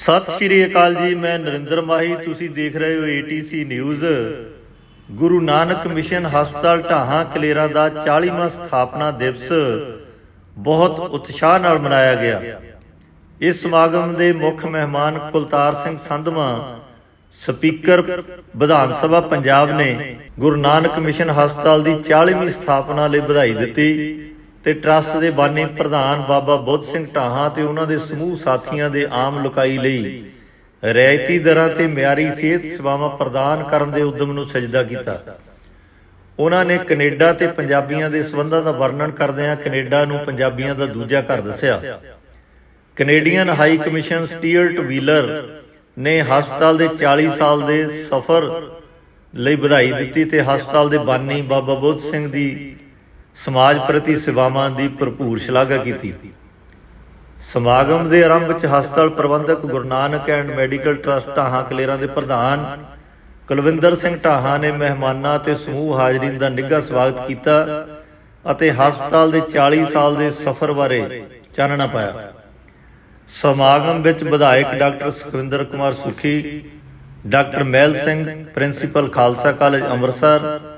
ਸਤਿ ਸ਼੍ਰੀ ਅਕਾਲ ਜੀ, ਮੈਂ ਨਰਿੰਦਰ ਮਾਹੀ, ਤੁਸੀਂ ਦੇਖ ਰਹੇ ਹੋ ATC news Guru Nanak mission ਹਸਪਤਾਲ ਢਾਹਾਂ ਕਲੇਰਾਂ ਦਾ 40ਵਾਂ ਸਥਾਪਨਾ ਦਿਵਸ ਬਹੁਤ ਉਤਸ਼ਾਹ ਨਾਲ ਮਨਾਇਆ ਗਿਆ। ਇਸ ਸਮਾਗਮ ਦੇ ਮੁੱਖ ਮਹਿਮਾਨ ਕੁਲਤਾਰ ਸਿੰਘ ਸੰਧਵਾ, ਸਪੀਕਰ, ਵਿਧਾਨ ਸਭਾ ਪੰਜਾਬ ਨੇ ਗੁਰੂ ਨਾਨਕ ਮਿਸ਼ਨ ਹਸਪਤਾਲ ਦੀ 40ਵੀਂ ਸਥਾਪਨਾ ਲਈ ਵਧਾਈ ਦਿੱਤੀ। ਤੇ ਟਰਸਟ ਦੇ ਬਾਨੀ ਪ੍ਰਧਾਨ ਬਾਬਾ ਬੁੱਧ ਸਿੰਘ ਢਾਹਾਂ ਤੇ ਉਹਨਾਂ ਦੇ ਸਮੂਹ ਸਾਥੀਆਂ ਦੇ ਆਮ ਲੁਕਾਈ ਲਈ ਰਿਆਇਤੀ ਦਰਾਂ ਤੇ ਮਿਆਰੀ ਸਿਹਤ ਸੇਵਾਵਾਂ ਪ੍ਰਦਾਨ ਕਰਨ ਦੇ ਉਦਮ ਨੂੰ ਸਜਦਾ ਕੀਤਾ। ਉਹਨਾਂ ਨੇ ਕੈਨੇਡਾ ਤੇ ਪੰਜਾਬੀਆਂ ਦੇ ਸਬੰਧਾਂ ਦਾ ਵਰਣਨ ਕਰਦਿਆਂ ਕੈਨੇਡਾ ਨੂੰ ਪੰਜਾਬੀਆਂ ਦਾ ਦੂਜਾ ਘਰ ਦੱਸਿਆ। Canadian high commission Stewart Wheeler ਨੇ ਹਸਪਤਾਲ ਦੇ 40 ਸਾਲ ਦੇ ਸਫ਼ਰ ਲਈ ਵਧਾਈ ਦਿੱਤੀ ਤੇ ਹਸਪਤਾਲ ਦੇ ਬਾਨੀ ਬਾਬਾ ਬੁੱਧ ਸਿੰਘ ਦੀ ਸਮਾਜ ਪ੍ਰਤੀ ਸੇਵਾਵਾਂ ਦੀ ਭਰਪੂਰ ਸ਼ਲਾਘਾ ਕੀਤੀ। ਸਮਾਗਮ ਦੇ ਆਰੰਭ ਵਿੱਚ ਹਸਪਤਾਲ ਪ੍ਰਬੰਧਕ Guru Nanak and medical trust Dhahan Kaleran ਦੇ ਪ੍ਰਧਾਨ ਕੁਲਵਿੰਦਰ ਸਿੰਘ ਢਾਹਾਂ ਨੇ ਮਹਿਮਾਨਾਂ ਤੇ ਸਮੂਹ ਹਾਜ਼ਰੀਨ ਦਾ ਨਿੱਘਾ ਸਵਾਗਤ ਕੀਤਾ ਅਤੇ ਹਸਪਤਾਲ ਦੇ 40 ਸਾਲ ਦੇ ਸਫ਼ਰ ਬਾਰੇ ਚਾਨਣਾ ਪਾਇਆ। ਸਮਾਗਮ ਵਿੱਚ ਵਿਧਾਇਕ doctor Sukhwinder Kumar Sukhi, doctor Mahal Singh, principal Khalsa college Amritsar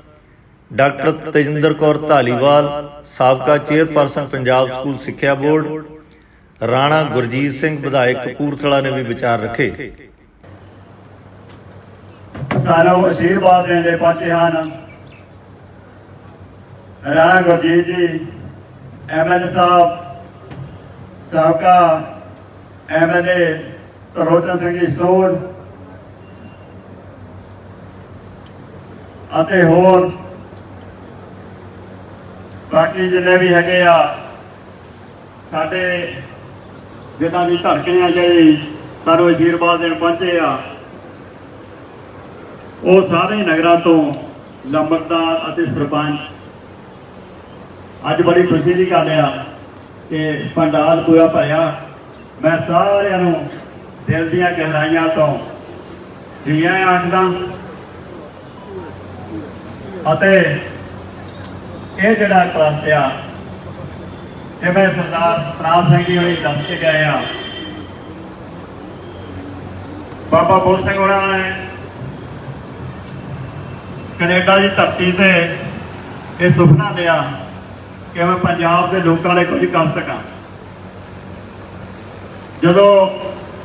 doctor Tejinder Kaur Dhaliwal, ਸਾਬਕਾ ਚੇਅਰਪਰਸਨ ਪੰਜਾਬ ਸਕੂਲ ਸਿੱਖਿਆ ਬੋਰਡ, ਰਾਣਾ ਗੁਰਜੀਤ ਸਿੰਘ ਵਿਧਾਇਕ ਕਪੂਰਥਲਾ ਨੇ ਵੀ ਵਿਚਾਰ ਰੱਖੇ। ਸਾਨੂੰ ਅਸ਼ੀਰਵਾਦ ਦੇਣ ਦੇ ਪਹੁੰਚੇ ਹਨ। ਰਾਣਾ ਗੁਰਜੀਤ ਜੀ ਐਮਐਲਏ ਸਾਹਿਬ, ਸਾਬਕਾ ਐਮਐਲਏ ਤਰੋਚਨ ਸਿੰਘ ਜੀ ਸੋਢ, ਅਤੇ ਹੋਰ ਬਾਕੀ ਜਿੰਨੇ ਵੀ ਹੈਗੇ ਆ, ਸਾਡੇ ਜਿਨ੍ਹਾਂ ਦੀ ਧੜਕਣੀਆਂ ਜਿਹੜੀ ਸਾਨੂੰ ਅਸ਼ੀਰਵਾਦ ਦੇਣ ਪਹੁੰਚੇ ਆ, ਉਹ ਸਾਰੇ ਨਗਰਾਂ ਤੋਂ ਲੰਬੜਦਾਰ ਅਤੇ ਸਰਪੰਚ। ਅੱਜ ਬੜੀ ਖੁਸ਼ੀ ਦੀ ਗੱਲ ਆ ਕਿ ਪੰਡਾਲ ਪੂਰਾ ਭਰਿਆ। ਮੈਂ ਸਾਰਿਆਂ ਨੂੰ ਦਿਲ ਦੀਆਂ ਗਹਿਰਾਈਆਂ ਤੋਂ ਜੀਆਂ ਆਖਦਾ। ਅਤੇ ਇਹ ਜਿਹੜਾ ਟਰਸਟ ਆ ਜਿਵੇਂ ਸਰਦਾਰ ਸਤਨਾਮ ਸਿੰਘ ਜੀ ਹੋਣੀ ਦੱਸ ਕੇ ਗਏ ਆ। ਬਾਬਾ ਬੋਲ ਸਿੰਘ ਹੋਣਾ ਨੇ ਕੈਨੇਡਾ ਦੀ ਧਰਤੀ ਤੇ ਇਹ ਸੁਪਨਾ ਲਿਆ ਕਿ ਮੈਂ ਪੰਜਾਬ ਦੇ ਲੋਕਾਂ ਲਈ ਕੁਝ ਕਰ ਸਕਾਂ। ਜਦੋਂ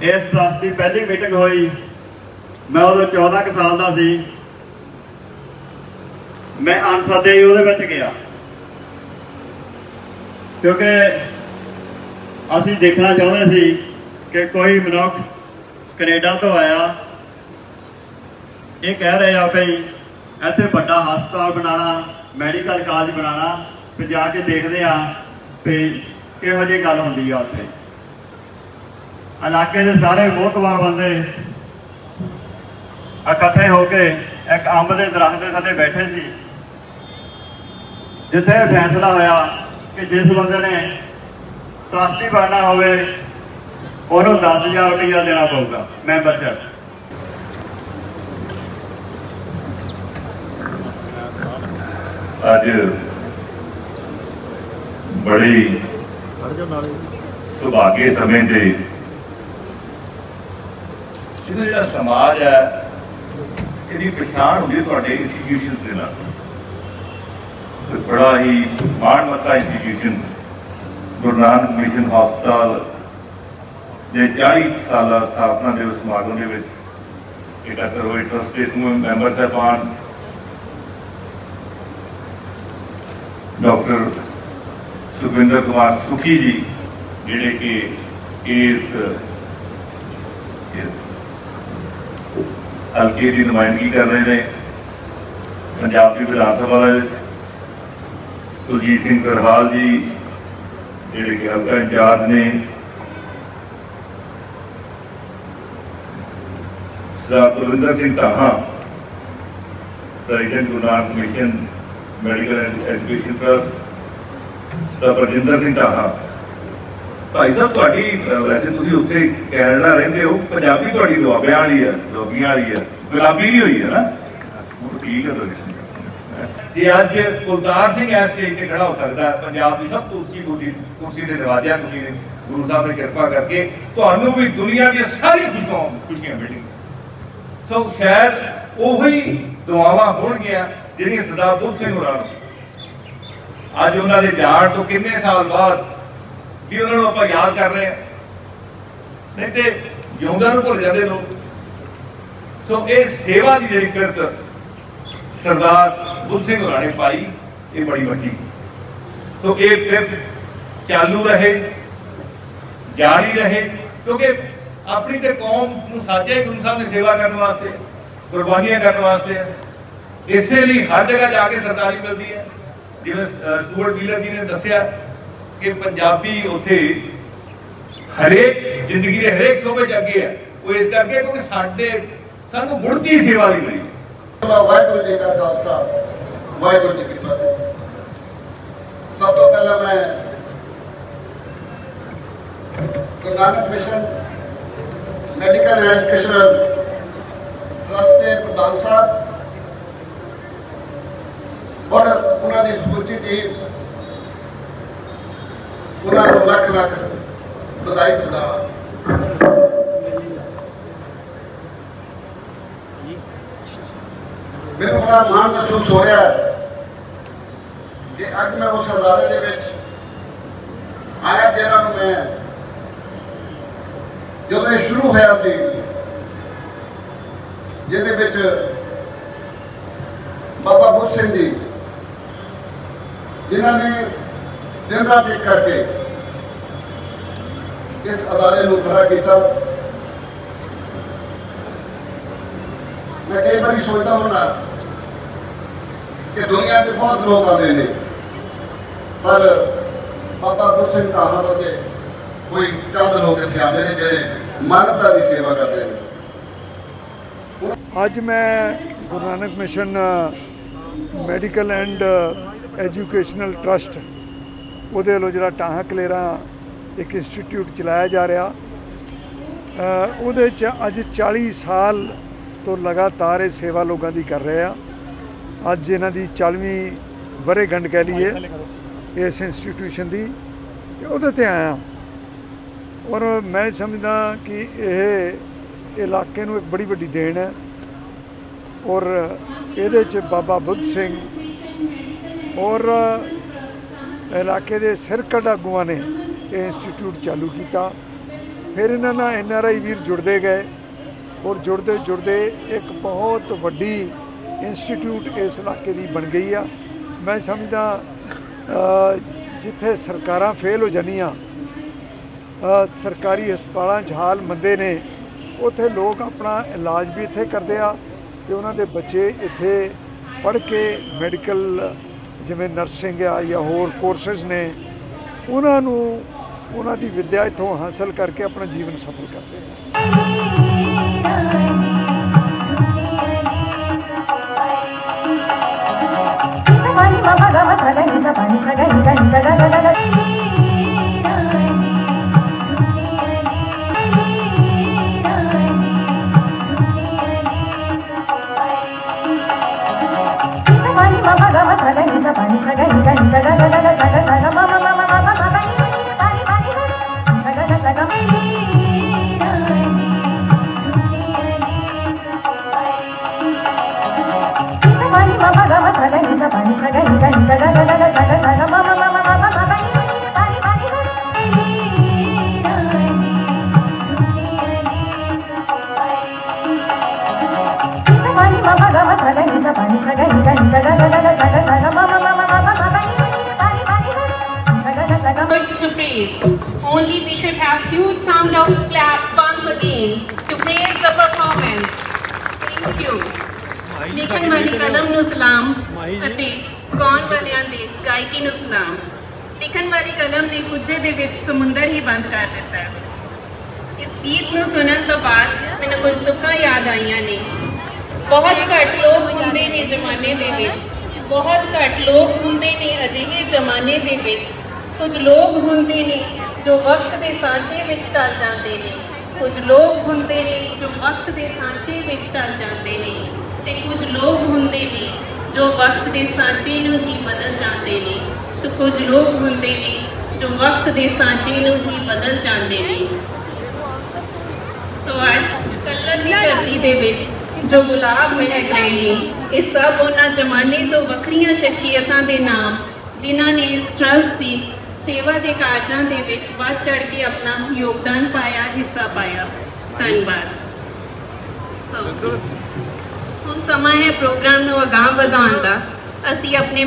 ਇਸ ਟਰਸਟ ਦੀ ਪਹਿਲੀ ਮੀਟਿੰਗ ਹੋਈ, ਮੈਂ ਉਦੋਂ 14 ਕੁ ਸਾਲ ਦਾ ਸੀ। ਮੈਂ ਅਨਸਦੇ ਹੀ ਉਹਦੇ ਵਿੱਚ ਗਿਆ। ਕਿਉਂਕਿ ਅਸੀਂ ਦੇਖਣਾ ਚਾਹੁੰਦੇ ਸੀ ਕਿ ਕੋਈ ਮਨੁੱਖ ਕੈਨੇਡਾ ਤੋਂ ਆਇਆ। ਇਹ ਕਹਿ ਰਹੇ ਆ ਭਈ ਇੱਥੇ ਵੱਡਾ ਹਸਪਤਾਲ ਬਣਾਉਣਾ, ਮੈਡੀਕਲ ਕਾਲਜ ਬਣਾਉਣਾ ਤੇ ਜਾ ਕੇ ਦੇਖਦੇ ਆ ਵੀ ਕਿਹੋ ਜਿਹੀ ਗੱਲ ਹੁੰਦੀ ਆ ਉੱਥੇ। ਇਲਾਕੇ ਦੇ ਸਾਰੇ ਮੋਹਤਵਾਰ ਬੰਦੇ ਇਕੱਠੇ ਹੋ ਕੇ ਇੱਕ ਅੰਬ ਦੇ ਦਰਖਤ ਦੇ ਥੱਲੇ ਬੈਠੇ ਸੀ। ਜਿੱਥੇ ਇਹ ਫੈਸਲਾ ਹੋਇਆ ਕਿ ਜਿਸ ਬੰਦੇ ਨੇ ਟਰਸਟੀ ਬਣਨਾ ਹੋਵੇ, ਉਹਨੂੰ 10000 ਰੁਪਇਆ ਦੇਣਾ ਪਊਗਾ। ਮੈਂਬਰਸ਼ਿਪ ਅੱਜ ਬੜੀ ਸੁਭਾਗੇ ਸਮੇਂ ਤੇ ਇਹਦਾ ਜਿਹੜਾ ਸਮਾਜ ਹੈ, ਇਹਦੀ ਪਛਾਣ ਹੁੰਦੀ ਹੈ ਤੁਹਾਡੇ ਇੰਸਟੀਟਿਊਸ਼ਨ ਦੇ ਨਾਲ। ਤੇ ਬੜਾ ਹੀ ਮਾਣਮੱਤਾ ਇੰਸਟੀਟਿਊਸ਼ਨ ਗੁਰੂ ਨਾਨਕ ਮਿਸ਼ਨ ਹਸਪਤਾਲ ਦੇ 40 ਸਾਲਾ ਸਥਾਪਨਾ ਦੇ ਸਮਾਗਮ ਦੇ ਵਿੱਚ ਇਕੱਤਰ ਹੋਏ ਟਰਸਟੀ ਸਮੂਹ ਮੈਂਬਰ ਸਾਹਿਬਾਨ, ਡਾਕਟਰ ਸੁਖਵਿੰਦਰ ਕੁਮਾਰ ਸੁਖੀ ਜੀ, ਜਿਹੜੇ ਕਿ ਇਸ ਹਲਕੇ ਦੀ ਨੁਮਾਇੰਦਗੀ ਕਰ ਰਹੇ ਨੇ, ਪੰਜਾਬ ਦੀ ਵਿਧਾਨ ਸਭਾ ਦੇ ਵਿੱਚ। ਕੁਲਜੀਤ ਸਿੰਘ ਸਰਹਾਲ ਜੀ, ਜਿਹੜੇ ਕਿ ਹਲਕਾ ਇੰਚਾਰਜ ਨੇ। Sardar Kulwinder Singh Dhahan president Guru Nanak mission medical education trust ਦਾ ਪ੍ਰਜਿੰਦਰ ਸਿੰਘ ਢਾਹਾ। ਭਾਈ ਸਾਹਿਬ, ਤੁਹਾਡੀ ਵੈਸੇ ਤੁਸੀਂ ਉੱਥੇ ਕੈਨੇਡਾ ਰਹਿੰਦੇ ਹੋ, ਪੰਜਾਬੀ ਤੁਹਾਡੀ ਦੁਆਬਿਆਂ ਵਾਲੀ ਹੈ, ਦੁਆਬੀਆਂ ਵਾਲੀ ਹੈ, ਗੁਲਾਬੀ ਵੀ ਹੋਈ ਹੈ ਨਾ? ਉਹ ਠੀਕ ਹੈ ਤੁਹਾਡੀ। ਜੇ ਅੱਜ ਕੁਲਤਾਰ ਸਿੰਘ ਇਸ ਸਟੇਜ ਤੇ ਖੜਾ ਹੋ ਸਕਦਾ ਪੰਜਾਬ ਦੀ ਸਭ ਤੋਂ ਉੱਚੀ ਕੁਰਸੀ ਕੁਰਸੀ ਤੇ ਨਵਾਜਿਆ ਤੁਸੀਂ ਨੇ ਗੁਰੂ ਸਾਹਿਬ ਨੇ ਕਿਰਪਾ ਕਰਕੇ ਤੁਹਾਨੂੰ ਵੀ ਦੁਨੀਆ ਦੀਆਂ ਸਾਰੀਆਂ ਖੁਸ਼ੀਆਂ ਖੁਸ਼ੀਆਂ ਮਿਲਣਗੀਆਂ। ਸੋ ਸ਼ਾਇਦ ਉਹੀ ਦੁਆਵਾਂ ਹੋਣਗੀਆਂ ਜਿਹੜੀਆਂ ਸਰਦਾਰ ਬੁੱਧ ਸਿੰਘ ਹੋਰਾਂ ਨੂੰ। ਅੱਜ ਉਹਨਾਂ ਦੇ ਜਾਣ ਤੋਂ ਕਿੰਨੇ ਸਾਲ ਬਾਅਦ ਵੀ ਉਹਨਾਂ ਨੂੰ ਆਪਾਂ ਯਾਦ ਕਰ ਰਹੇ ਹਾਂ। ਨਹੀਂ ਤੇ ਜਿਉਂਦਿਆਂ ਨੂੰ ਭੁੱਲ ਜਾਂਦੇ ਲੋਕ। ਸੋ ਇਹ ਸੇਵਾ ਦੀ ਜਿਹੜੀ ਕਿਰਤ ਸਰਦਾਰ ਬੁੱਧ ਸਿੰਘ ਹੋਰਾਂ ਨੇ ਪਾਈ ਇਹ ਬੜੀ ਵੱਡੀ। ਸੋ ਇਹ ਕਿਰਤ ਚਾਲੂ ਰਹੇ ਜਾਰੀ ਰਹੇ ਕਿਉਂਕਿ ਆਪਣੀ ਤੇ ਕੌਮ ਨੂੰ ਸਾਜਿਆ ਗੁਰੂ ਸਾਹਿਬ ਨੇ ਸੇਵਾ ਕਰਨ ਵਾਸਤੇ ਕੁਰਬਾਨੀਆਂ ਕਰਨ ਵਾਸਤੇ ਇਸੇ ਲਈ ਹਰ ਜਗ੍ਹਾ ਜਾ ਕੇ ਸਰਕਾਰੀ ਮਿਲਦੀ ਹੈ। ਜਿਵੇਂ ਅਹ, ਸਟੂਅਰਟ ਵੀਲਰ ਜੀ ਨੇ ਦੱਸਿਆ ਕਿ ਪੰਜਾਬੀ ਉੱਥੇ ਹਰੇਕ ਜ਼ਿੰਦਗੀ ਦੇ ਹਰੇਕ ਸ਼ੋਬੇ 'ਚ ਅੱਗੇ ਹੈ। ਉਹ ਇਸ ਕਰਕੇ ਕਿਉਂਕਿ ਸਾਡੇ ਸਾਨੂੰ ਗੁੜਤੀ ਸੇਵਾ ਦੀ ਮਿਲੀ ਵਾਹਿਗੁਰੂ ਜੀ ਕਾ ਖਾਲਸਾ, ਵਾਹਿਗੁਰੂ ਜੀ ਕੀ ਫਤਿਹ। ਸਭ ਤੋਂ ਪਹਿਲਾਂ ਮੈਂ Guru Nanak mission medical and educational trust ਦੇ ਪ੍ਰਧਾਨ ਸਾਹਿਬ ਔਰ ਉਹਨਾਂ ਦੀ ਸਮੁੱਚੀ ਟੀਮ ਉਹਨਾਂ ਨੂੰ ਲੱਖ ਲੱਖ ਵਧਾਈ ਦਿੰਦਾ ਹਾਂ ਮੈਨੂੰ ਬੜਾ ਮਾਣ ਮਹਿਸੂਸ ਹੋ ਰਿਹਾ ਹੈ ਕਿ ਅੱਜ ਮੈਂ ਉਸ ਅਦਾਰੇ ਦੇ ਵਿੱਚ ਆਇਆ ਜਿਹਨਾਂ ਨੂੰ ਮੈਂ ਜਦੋਂ ਇਹ ਸ਼ੁਰੂ ਹੋਇਆ ਸੀ, ਜਿਹਦੇ ਵਿੱਚ ਬਾਬਾ ਬੁੱਧ ਸਿੰਘ ਜੀ, ਜਿਨ੍ਹਾਂ ਨੇ ਦਿਨ ਰਾਤ ਇੱਕ ਕਰਕੇ ਇਸ ਅਦਾਰੇ ਨੂੰ ਖੜਾ ਕੀਤਾ। ਮੈਂ ਕਈ ਵਾਰੀ ਸੋਚਦਾ ਹੁੰਦਾ ਕਿ ਦੁਨੀਆ 'ਚ ਬਹੁਤ ਲੋਕ ਆਉਂਦੇ ਨੇ। ਪਰ ਬਾਬਾ ਗੁਰ ਸਿੰਘ ਧਾਮਾਂ ਵਰਗੇ ਕੋਈ ਚੰਦ ਲੋਕ ਇੱਥੇ ਆਉਂਦੇ ਨੇ ਜਿਹੜੇ ਮਾਨਵਤਾ ਦੀ ਸੇਵਾ ਕਰਦੇ ਨੇ। ਅੱਜ ਮੈਂ Guru Nanak mission medical and educational trust ਉਹਦੇ ਵੱਲੋਂ ਜਿਹੜਾ ਟਾਹਾਂ ਕਲੇਰਾ ਇੱਕ ਇੰਸਟੀਚਿਊਟ ਚਲਾਇਆ ਜਾ ਰਿਹਾ। ਉਹਦੇ ਚ ਅੱਜ 40 ਸਾਲ ਤੋਂ ਲਗਾਤਾਰ ਇਹ ਸੇਵਾ ਲੋਕਾਂ ਦੀ ਕਰ ਰਹੇ ਆ। ਅੱਜ ਇਹਨਾਂ ਦੀ 40ਵੀਂ ਵਰ੍ਹੇਗੰਢ ਕਹਿ ਲਈਏ। ਇਸ ਇੰਸਟੀਟਿਊਸ਼ਨ ਦੀ। ਤੇ ਉਹਦੇ ਤੇ ਆਇਆ। ਔਰ ਮੈਂ ਸਮਝਦਾ ਕਿ ਇਹ ਇਲਾਕੇ ਨੂੰ ਇੱਕ ਬੜੀ ਵੱਡੀ ਦੇਣ ਹੈ। ਔਰ ਇਹਦੇ ਚ ਬਾਬਾ ਬੁੱਧ ਸਿੰਘ ਔਰ ਇਲਾਕੇ ਦੇ ਸਿਰਕੱਢ ਆਗੂਆਂ ਨੇ ਇਹ ਇੰਸਟੀਚਿਊਟ ਚਾਲੂ ਕੀਤਾ। ਫਿਰ ਇਹਨਾਂ ਨਾਲ ਐਨ ਆਰ ਆਈ ਵੀਰ ਜੁੜਦੇ ਗਏ। ਔਰ ਜੁੜਦੇ ਜੁੜਦੇ ਇੱਕ ਬਹੁਤ ਵੱਡੀ ਇੰਸਟੀਚਿਊਟ ਇਸ ਇਲਾਕੇ ਦੀ ਬਣ ਗਈ ਆ। ਮੈਂ ਸਮਝਦਾ ਜਿੱਥੇ ਸਰਕਾਰਾਂ ਫੇਲ ਹੋ ਜਾਂਦੀਆਂ ਸਰਕਾਰੀ ਹਸਪਤਾਲਾਂ 'ਚ ਹਾਲ ਮੰਦੇ ਨੇ, ਉੱਥੇ ਲੋਕ ਆਪਣਾ ਇਲਾਜ ਵੀ ਇੱਥੇ ਕਰਦੇ ਆ ਤੇ ਉਹਨਾਂ ਦੇ ਬੱਚੇ ਇੱਥੇ ਪੜ੍ਹ ਕੇ ਮੈਡੀਕਲ ਜਿਵੇਂ ਨਰਸਿੰਗ ਆ ਜਾਂ ਹੋਰ ਕੋਰਸਸ ਨੇ, ਉਹਨਾਂ ਨੂੰ, ਉਹਨਾਂ ਦੀ ਵਿੱਦਿਆ ਇੱਥੋਂ ਹਾਸਲ ਕਰਕੇ ਆਪਣਾ ਜੀਵਨ ਸਫਲ ਕਰਦੇ ਆ। సగ పని సగ ఇస ఇస గగ గగ సగ నిస పని సగ నిస నిస గగ గగ Pani ma pa ga ma sa ga ni sa pa ni sa ga ni sa ni sa ga ga ga ga sa ga sa ga ma ma ma ma ma ma ma pa ni ni ni pa ni pa ni sa ni sa ga ga sa ga ma good to praise. Only we should have huge sound of claps once again to praise the performance. Thank you. ਲਿਖਣ ਵਾਲੀ ਕਲਮ ਨੂੰ ਸਲਾਮ ਅਤੇ ਗਾਉਣ ਵਾਲਿਆਂ ਦੇ ਗਾਇਕੀ ਨੂੰ ਸਲਾਮ ਲਿਖਣ ਵਾਲੀ ਕਲਮ ਨੇ ਕੁੱਜੇ ਦੇ ਵਿੱਚ ਸਮੁੰਦਰ ਹੀ ਬੰਦ ਕਰ ਦਿੱਤਾ ਇਸ ਗੀਤ ਨੂੰ ਸੁਣਨ ਤੋਂ ਬਾਅਦ ਮੈਨੂੰ ਕੁਝ ਤੁਕਾਂ ਯਾਦ ਆਈਆਂ ਨੇ ਬਹੁਤ ਘੱਟ ਲੋਕ ਹੁੰਦੇ ਨੇ ਜ਼ਮਾਨੇ ਦੇ ਵਿੱਚ। ਬਹੁਤ ਘੱਟ ਲੋਕ ਹੁੰਦੇ ਨੇ ਅਜਿਹੇ ਜ਼ਮਾਨੇ ਦੇ ਵਿੱਚ। ਕੁਝ ਲੋਕ ਹੁੰਦੇ ਨੇ ਜੋ ਵਕਤ ਦੇ ਸਾਂਝੇ ਵਿੱਚ ਢਲ ਜਾਂਦੇ ਨੇ। ਕੁਝ ਲੋਕ ਹੁੰਦੇ ਨੇ ਜੋ ਵਕਤ ਦੇ ਸਾਂਝੇ ਵਿੱਚ ਢਲ ਜਾਂਦੇ ਨੇ। ਤੇ ਕੁਝ ਲੋਕ ਹੁੰਦੇ ਨੇ ਜੋ ਵਕਤ ਦੇ ਸਾਂਚੇ ਨੂੰ ਹੀ ਬਦਲ ਜਾਂਦੇ ਨੇ। ਤੇ ਕੁਝ ਲੋਕ ਹੁੰਦੇ ਨੇ ਜੋ ਵਕਤ ਦੇ ਸਾਂਚੇ ਨੂੰ ਹੀ ਬਦਲ ਜਾਂਦੇ ਨੇ। ਸੋ ਅੱਜ ਕੱਲਰ ਦੀ ਧਰਤੀ ਦੇ ਵਿੱਚ ਜੋ ਗੁਲਾਬ ਮਹਿਕ ਰਹੇ ਨੇ ਇਹ ਸਭ ਉਹਨਾਂ ਜ਼ਮਾਨੇ ਤੋਂ ਵੱਖਰੀਆਂ ਸ਼ਖਸੀਅਤਾਂ ਦੇ ਨਾਮ, ਜਿਨ੍ਹਾਂ ਨੇ ਇਸ ਟਰਸਟ ਦੀ ਸੇਵਾ ਦੇ ਕਾਰਜਾਂ ਦੇ ਵਿੱਚ ਵੱਧ ਚੜ ਕੇ ਆਪਣਾ ਯੋਗਦਾਨ ਪਾਇਆ, ਹਿੱਸਾ ਪਾਇਆ। ਧੰਨਵਾਦ। ਹੁਣ ਸਮਾਂ ਹੈ ਪ੍ਰੋਗਰਾਮ ਨੂੰ ਅਗਾਂਹ ਵਧਾਉਣ ਦਾ। ਅਸੀਂ ਆਪਣੇ